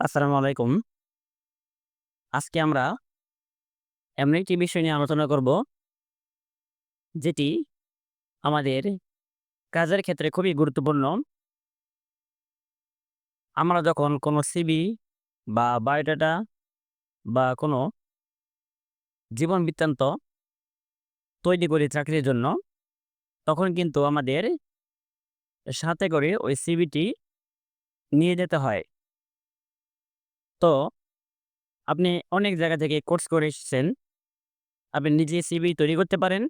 আসসালামু আলাইকুম। আজকে আমরা এমন একটি বিষয় নিয়ে আলোচনা করব যেটি আমাদের কাজের ক্ষেত্রে খুবই গুরুত্বপূর্ণ। আমরা যখন কোনো সিভি বা বায়োডাটা বা কোনো জীবন বৃত্তান্ত তৈরি করি চাকরির জন্য, তখন কিন্তু আমাদের সাথে করে ওই সিবিটি নিয়ে যেতে হয়। তো আপনি অনেক জায়গা থেকে কোর্স করে এসেছেন। আপনি নিজে সিভি তৈরি করতে পারেন।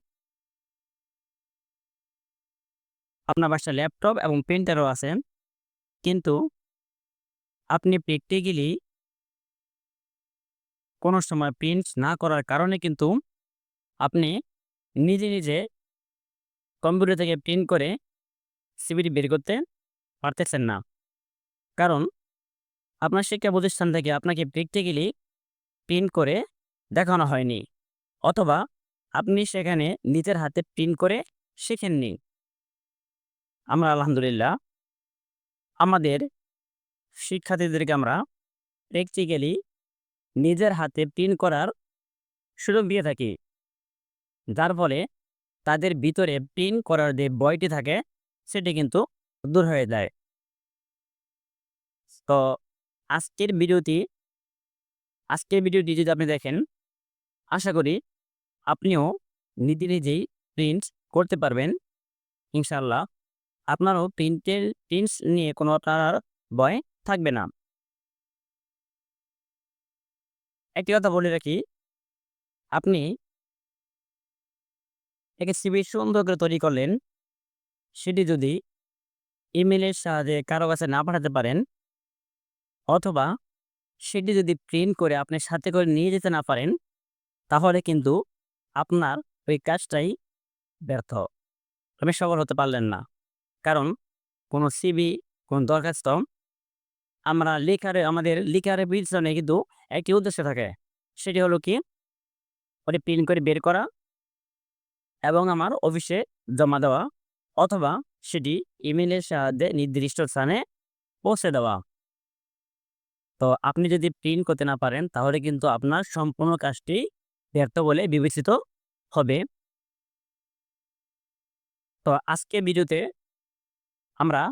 আপনার বাসায় ল্যাপটপ এবং প্রিন্টারও আছে। কিন্তু আপনি প্র্যাকটিক্যালি কোনো সময় প্রিন্ট না করার কারণে কিন্তু আপনি নিজে, নিজে কম্পিউটার থেকে প্রিন্ট করে সিভিটি বের করতে পারতেছেন না। কারণ আপনার শিক্ষা প্রতিষ্ঠান থেকে আপনাকে প্র্যাকটিক্যালি প্রিন্ট করে দেখানো হয়নি। অথবা আপনি সেখানে নিজের হাতে প্রিন্ট করে শেখেননি। আমরা আলহামদুলিল্লাহ আমাদের শিক্ষার্থীদেরকে আমরা প্র্যাকটিক্যালি নিজের হাতে প্রিন্ট করার সুযোগ দিয়ে থাকি। যার ফলে তাদের ভিতরে প্রিন্ট করার যে ভয়টি থাকে, সেটি কিন্তু দূর হয়ে যায়। তো আজকের ভিডিওটি আজকের ভিডিওটি যদি আপনি দেখেন, আশা করি আপনিও নিজে নিজেই প্রিন্ট করতে পারবেন ইনশাআল্লাহ। আপনারও প্রিন্টের প্রিন্টস নিয়ে কোনো আপনার ভয় থাকবে না। একটি কথা বলে রাখি, আপনি একে সিভি সুন্দর করে তৈরি করলেন, সেটি যদি ইমেলের সাহায্যে কারও কাছে না পাঠাতে পারেন অথবা সেটি যদি প্রিন্ট করে আপনি সাথে করে নিয়ে যেতে না পারেন, তাহলে কিন্তু আপনার ওই কাজটাই ব্যর্থ। আপনি সফল হতে পারলেন না। কারণ কোনো সিভি, কোন দরখাস্ত আমরা লেখারে আমাদের লিখার পিছনে কিন্তু একটি উদ্দেশ্য থাকে। সেটি হলো কি? ওটি প্রিন্ট করে বের করা এবং আমার অফিসে জমা দেওয়া অথবা সেটি ইমেলের সাহায্যে নির্দিষ্ট স্থানে পৌঁছে দেওয়া। তো আপনি যদি প্রিন্ট করতে না পারেন, তাহলে কিন্তু আপনার সম্পূর্ণ কাজটি ব্যর্থ বলে বিবেচিত হবে। তো আজকে ভিডিওতে আমরা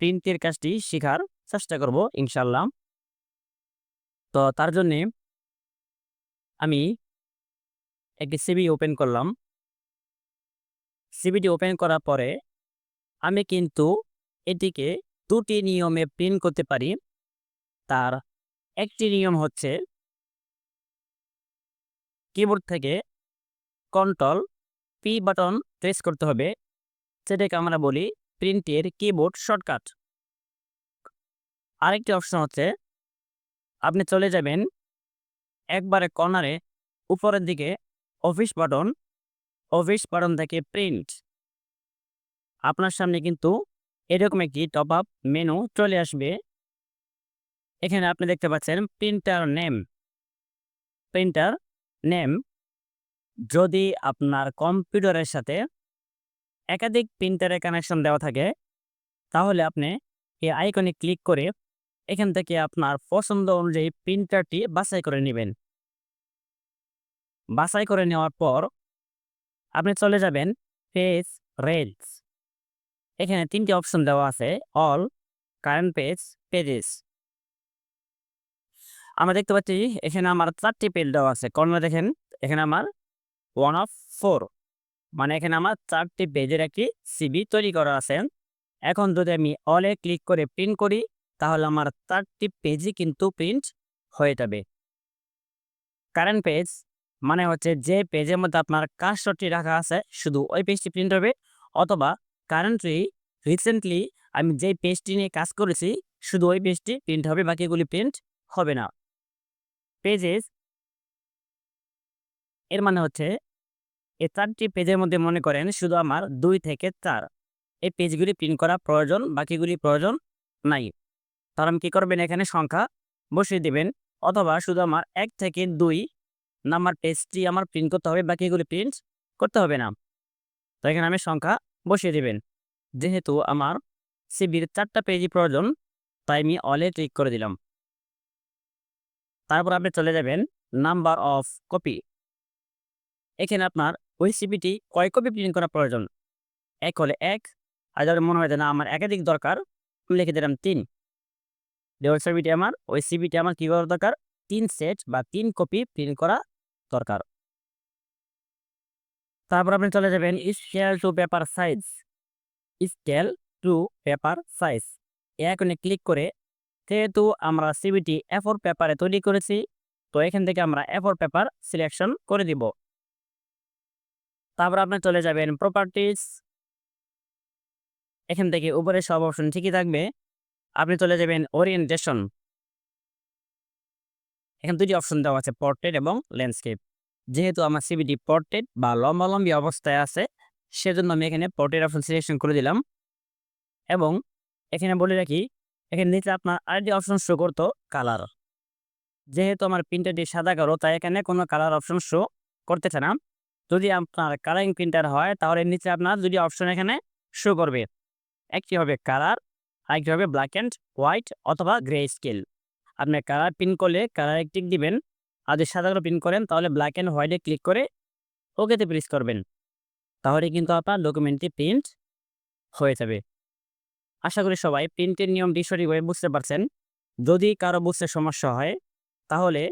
প্রিন্টের কাজটি শেখার চেষ্টা করব, ইনশাআল্লাহ। তো তার জন্যে আমি একটি সিবি ওপেন করলাম। সিভিটি ওপেন করার পরে আমি কিন্তু এটিকে দুটি নিয়মে প্রিন্ট করতে পারি। তার একটি নিয়ম হচ্ছে কিবোর্ড থেকে কন্ট্রোল পি বাটন প্রেস করতে হবে। সেটাকে আমরা বলি প্রিন্টের কিবোর্ড শর্টকাট। আরেকটি অপশন হচ্ছে আপনি চলে যাবেন একবারে কর্নারে উপরের দিকে অফিস বাটন, অফিস বাটন থেকে প্রিন্ট। আপনার সামনে কিন্তু এরকম একটি টপ আপ মেনু চলে আসবে। এখানে আপনি দেখতে পাচ্ছেন প্রিন্টার নেম। প্রিন্টার নেম যদি আপনার কম্পিউটারের সাথে একাধিক প্রিন্টারের কানেকশন দেওয়া থাকে, তাহলে আপনি এই আইকনে ক্লিক করে এখান থেকে আপনার পছন্দ অনুযায়ী প্রিন্টারটি বাছাই করে নেবেন বাছাই করে নেওয়ার পর আপনি চলে যাবেন পেজ রেলস। এখানে তিনটি অপশন দেওয়া আছে অল, কারেন্ট পেজ, পেজেস। আমরা দেখতে পাচ্ছি এখানে আমার ৪ টি পেজ দেওয়া আছে। কর্নারে দেখেন এখানে আমার ওয়ান অফ ফোর মানে এখানে আমার ৪ টি পেজের একটি সিভি তৈরি করা আছে। এখন যদি আমি অলে ক্লিক করে প্রিন্ট করি, তাহলে আমার ৪ টি পেজই কিন্তু প্রিন্ট হয়ে যাবে। কারেন্ট পেজ মানে হচ্ছে যে পেজের মধ্যে আপনার কার্সরটি রাখা আছে, শুধু ওই পেজটি প্রিন্ট হবে, অথবা কারেন্টলি রিসেন্টলি আমি যেই পেজটি নিয়ে কাজ করেছি, শুধু ওই পেজটি প্রিন্ট হবে, বাকিগুলি প্রিন্ট হবে না। পেজেস এর মানে হচ্ছে এই ৪ টি পেজের মধ্যে মনে করেন শুধু আমার ২ থেকে চার এই পেজগুলি প্রিন্ট করা প্রয়োজন, বাকিগুলি প্রয়োজন নাই। তাহলে আমি কি করবেন এখানে সংখ্যা বসিয়ে দিবেন অথবা শুধু আমার এক থেকে দুই নাম্বার পেজটি আমার প্রিন্ট করতে হবে, বাকিগুলি প্রিন্ট করতে হবে না। তো এখানে আমি সংখ্যা বসিয়ে দিবেন। যেহেতু আমার সিবির চারটা পেজই প্রয়োজন, তাই আমি অলে ক্লিক করে দিলাম। তারপর আপনি চলে যাবেন নাম্বার অফ কপি এখানে আপনার ওই সিবিটি কয় কপি প্রিন্ট করা প্রয়োজন? এক হলে এক, আর যাদের মনে হয় যে না, আমার একাধিক দরকার, আমি লিখে দিলাম তিন। দেওয়াল সিবিটি আমার ওই সিবিটি আমার কী করা দরকার? তিন সেট বা তিন কপি প্রিন্ট করা দরকার। তারপর আপনি চলে যাবেন scale to paper size scale to paper size এখানে ক্লিক করে যেহেতু আমরা সিবিটি এফোর পেপারে তৈরি করেছি, তো এখান থেকে আমরা এফোর পেপার সিলেকশন করে দিব। তারপর আপনি চলে যাবেন প্রপার্টিস এখান থেকে উপরে সব অপশন ঠিকই থাকবে। আপনি চলে যাবেন ওরিয়েন্টেশন এখানে দুটি অপশন দেওয়া আছে পোর্ট্রেট এবং ল্যান্ডস্কেপ যেহেতু আমার সিবিটি পোর্ট্রেট বা লম্বালম্বি অবস্থায় আছে, সেজন্য আমি এখানে পোর্ট্রেট অপশন সিলেকশন করে দিলাম। এবং এখানে বলে রাখি এখানে নিচে আপনার আরেকটি অপশন শো করতো কালার যেহেতু আমার প্রিন্টারটি সাদা কালো, তাই এখানে কোনো কালার অপশন শো করতেছে না। যদি আপনার কালারিং প্রিন্টার হয়, তাহলে নিচে আপনার দুটি অপশন এখানে শো করবে। একটি হবে কালার আরেকটি হবে ব্ল্যাক অ্যান্ড হোয়াইট অথবা গ্রে স্কেল আপনি কালার প্রিন্ট করলে কালারে টিক দিবেন, আর যদি সাদা কালো প্রিন্ট করেন, তাহলে ব্ল্যাক অ্যান্ড হোয়াইটে ক্লিক করে ওকেতে প্রেস করবেন। তাহলে কিন্তু আপনার ডকুমেন্টটি প্রিন্ট হয়ে যাবে। আশা করি সবাই প্রিন্টের নিয়মটি সঠিকভাবে বুঝতে পারছেন। যদি কারও বুঝতে সমস্যা হয়, তাহলে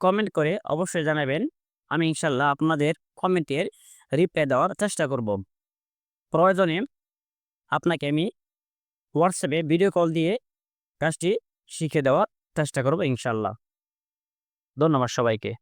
কমেন্ট করে অবশ্যই জানাবেন। আমি ইনশাল্লাহ আপনাদের কমেন্টের রিপ্লাই দেওয়ার চেষ্টা করব। প্রয়োজনে আপনাকে আমি হোয়াটসঅ্যাপে ভিডিও কল দিয়ে কাজটি শিখে দেওয়ার চেষ্টা করব ইনশাল্লাহ। ধন্যবাদ সবাইকে।